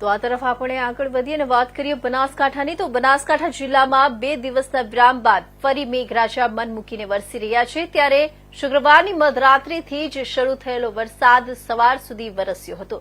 તો આ તરફ આપણે આગળ વધીએ અને વાત કરીએ બનાસકાંઠાની, તો બનાસકાંઠા જિલ્લામાં બે દિવસના વિરામ બાદ ફરી મેઘરાજા મન મૂકીને વરસી રહ્યા છે. ત્યારે શુક્રવારની મધરાત્રીથી જ શરૂ થયેલો વરસાદ સવાર સુધી વરસ્યો હતો,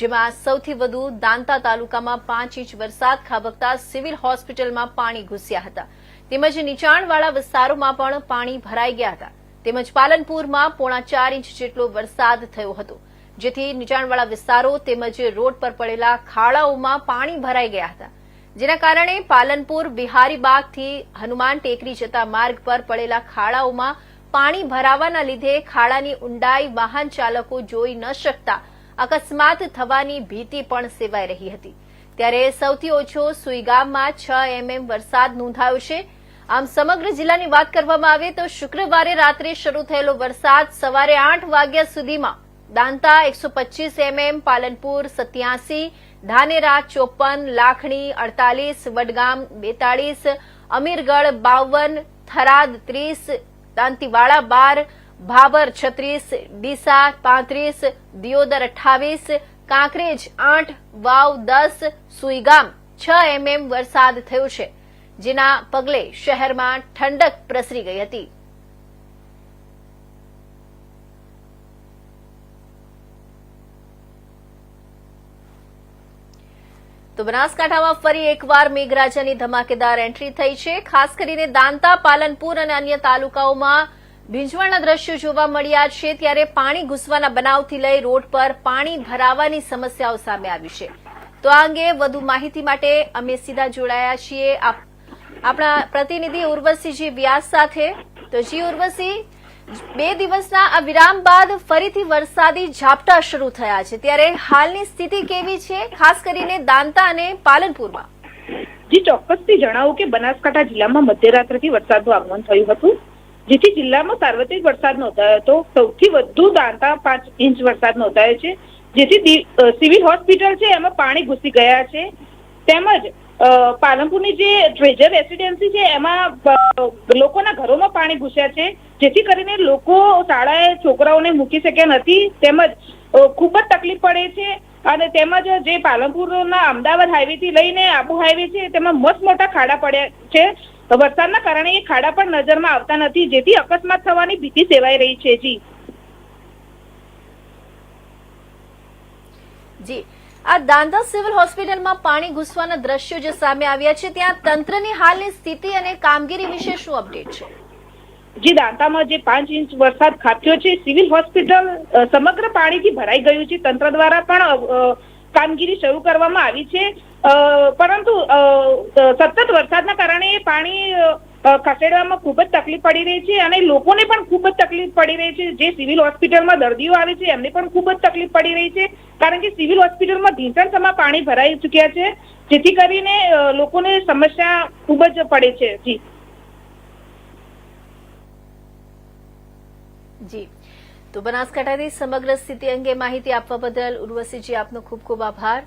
જેમાં સૌથી વધુ દાંતા તાલુકામાં પાંચ ઇંચ વરસાદ, ખાબકતા સિવિલ હોસ્પિટલમાં પાણી ઘૂસ્યા હતા. તેમજ નીચાણવાળા વિસ્તારોમાં પણ પાણી ભરાઈ ગયા હતા. તેમજ પાલનપુરમાં પોણા ચાર ઇંચ જેટલો વરસાદ થયો હતો. જેથી નીચાણવાળા વિસ્તારો તેમજ રોડ પર પડેલા ખાડાઓમાં પાણી ભરાઈ ગયા હતા. જેના કારણે પાલનપુર, બિહારીબાગથી હનુમાન ટેકરી જતા માર્ગ પર પડેલા ખાડાઓમાં પાણી ભરાવાના લીધે ખાડાની ઊંડાઈ વાહન ચાલકો જોઈ ન શકતા અકસ્માત થવાની ભીતિ પણ સેવાઈ રહી હતી. ત્યારે સૌથી ઓછો સુઈગામમાં છ એમએમ વરસાદ નોંધાયો છે. આમ સમગ્ર જિલ્લાની વાત કરવામાં આવે તો શુક્રવારે રાત્રે શરૂ થયેલો વરસાદ સવારે આઠ વાગ્યા સુધીમાં દાંતા એકસો પચીસ એમએમ, પાલનપુર સત્યાસી, ધાનેરા ચોપન, લાખણી અડતાલીસ, વડગામ બેતાળીસ, અમીરગઢ બાવન, થરાદ ત્રીસ, દાંતીવાડા બાર, ભાભર છત્રીસ, ડીસા પાંત્રીસ, દિયોદર અઠ્ઠાવીસ, કાંકરેજ આઠ, વાવ દસ, સુઈગામ છ એમએમ વરસાદ થયો છે, જેના પગલે શહેરમાં ઠંડક પ્રસરી ગઈ હતી. તો બનાસકાંઠામાં ફરી એકવાર મેઘરાજાની ધમાકેદાર એન્ટ્રી થઈ છે. ખાસ કરીને દાંતા, પાલનપુર અને અન્ય તાલુકાઓમાં ભીંજવાળના દ્રશ્યો જોવા મળ્યા છે. ત્યારે પાણી ઘૂસવાના બનાવથી લઈ રોડ પર પાણી ભરાવાની સમસ્યાઓ સામે આવી છે. તો આ અંગે વધુ માહિતી માટે અમે સીધા જોડાયા છીએ. આપ- આપણા પ્રતિનિધિ ઉર્વશીજી વ્યાસ સાથે. તો જી ઉર્વશી બે દિવસના આ વિરામ બાદ ફરીથી વરસાદી ઝાપટા શરૂ થયા છે. ત્યારે હાલની સ્થિતિ કેવી છે? ખાસ કરીને દાંતા અને પાલનપુરમાં. જી, ચોક્કસથી જણાવું કે બનાસકાંઠા જિલ્લામાં મધ્યરાત્રથી વરસાદનું આગમન થયું હતું. જેથી જિલ્લામાં સાર્વત્રિક વરસાદ નોંધાયો હતો. સૌથી વધુ દાંતા પાંચ ઇંચ વરસાદ નોંધાયો છે. જેથી સિવિલ હોસ્પિટલ છે, એમાં પાણી ઘૂસી ગયા છે. તેમજ પાલનપુરની જે ટ્રેજર રેસિડેન્સી છે, એમાં લોકોના ઘરોમાં પાણી ઘૂસ્યા છે. જેથી કરીને લોકો શાળાએ છોકરાઓને મૂકી શક્યા નથી. તેમજ ખૂબ જ તકલીફ પડે છે. અને તેમજ જે પાલનપુરના અમદાવાદ હાઈવે થી લઈને આબુ હાઈવે છે, તેમાં મસ્ત મોટા ખાડા પડ્યા છે. વરસાદના કારણે એ ખાડા પણ નજરમાં આવતા નથી, જેથી અકસ્માત થવાની ભીતિ સેવાઈ રહી છે. જી. જી. આ દાંતા સિવિલ હોસ્પિટલમાં પાણી ઘૂસવાના દ્રશ્યો જે સામે આવ્યા છે, ત્યાં તંત્રની હાલની સ્થિતિ અને કામગીરી વિશે શું અપડેટ છે? જે દાંતામાં જે પાંચ ઇંચ વરસાદ ખાબક્યો છે, સિવિલ હોસ્પિટલ સમગ્ર પાણીથી ભરાઈ ગયું છે. તંત્ર દ્વારા પણ કામગીરી શરૂ કરવામાં આવી છે. પરંતુ સતત વરસાદના કારણે પાણી ખસેડવામાં ખૂબ જ તકલીફ પડી રહી છે અને લોકોને પણ ખૂબ જ તકલીફ પડી રહી છે. જે સિવિલ હોસ્પિટલમાં દર્દીઓ આવે છે, એમને પણ ખૂબ જ તકલીફ પડી રહી છે. કારણ કે સિવિલ હોસ્પિટલમાં ઢીંચણસમાં પાણી ભરાઈ ચૂક્યા છે, જેથી કરીને લોકોને સમસ્યા ખૂબ જ પડે છે. જી. જી. તો બનાસકાંઠાની સમગ્ર સ્થિતિ અંગે માહિતી આપવા બદલ ઉર્વશીજી આપનો ખૂબ ખૂબ આભાર.